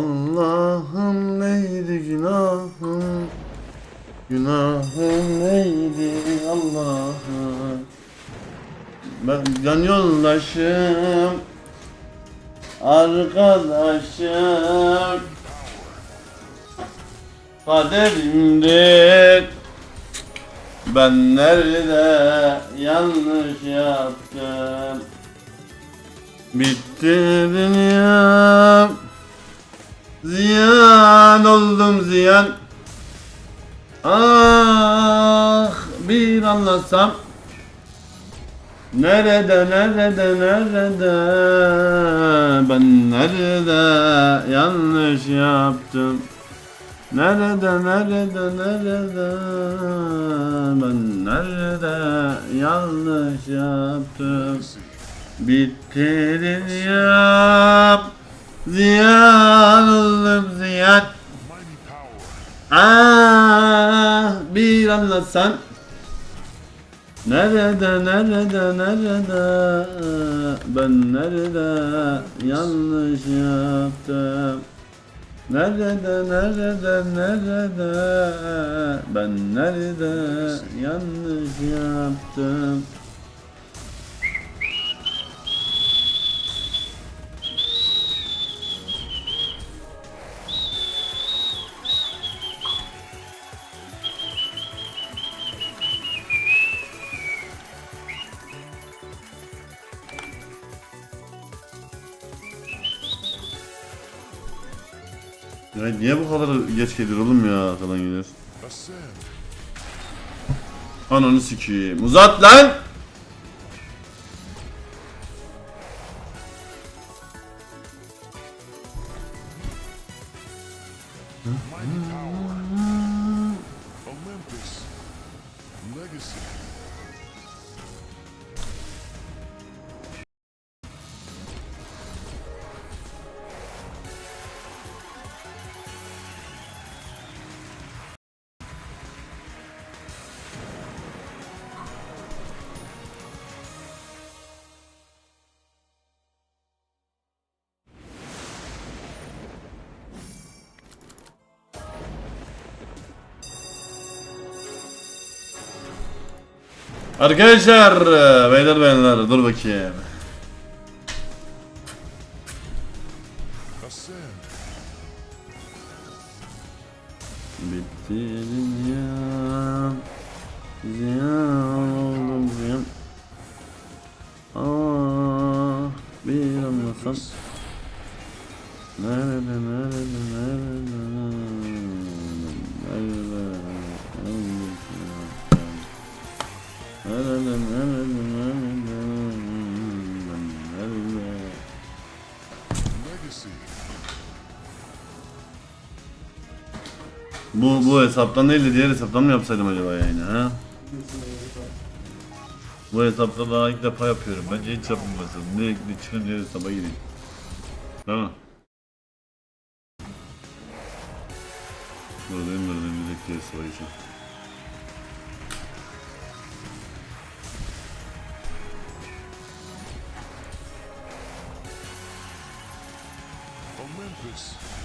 Allah'ım neydi günahım Günahım neydi Allah'ım Ben can yoldaşım Arkadaşım. Kaderimdir. Ben nerede yanlış yaptım? Bitti dünya Ziyan oldum ziyan. Ah bir anlasam Nerede nerede nerede? Ben nerede yanlış yaptım? Nerede nerede nerede? Ben nerede yanlış yaptım? Bitti dünya Ziyan oldum ziyan. Ah bir anlatsan. Nerede nerede nerede? Ben nerede yanlış yaptım? Nerede nerede nerede? Ben nerede yanlış yaptım Ya niye bu kadar geç gelir oğlum ya arkadan gelir. Ananı sikeyim. Uzat lan! Olympus. Legacy. Arkadaşlar beyler beyler dur bakayım. Bitti dünya Ziyan oldum ziyan Ah bir anlasam Nerede nerede nerede Nerede Nerede nerede Bu bu hesaptan değil de diğer hesaptan mı yapsaydım acaba yayını ha? Bu hesapta daha ilk defa yapıyorum. Bence hiç yapmamasın. Ne, ne çıkın diğer hesaba gireyim. Tamam. Buradayım buradayım. Bir dakika hesaba geçeyim. Olympus.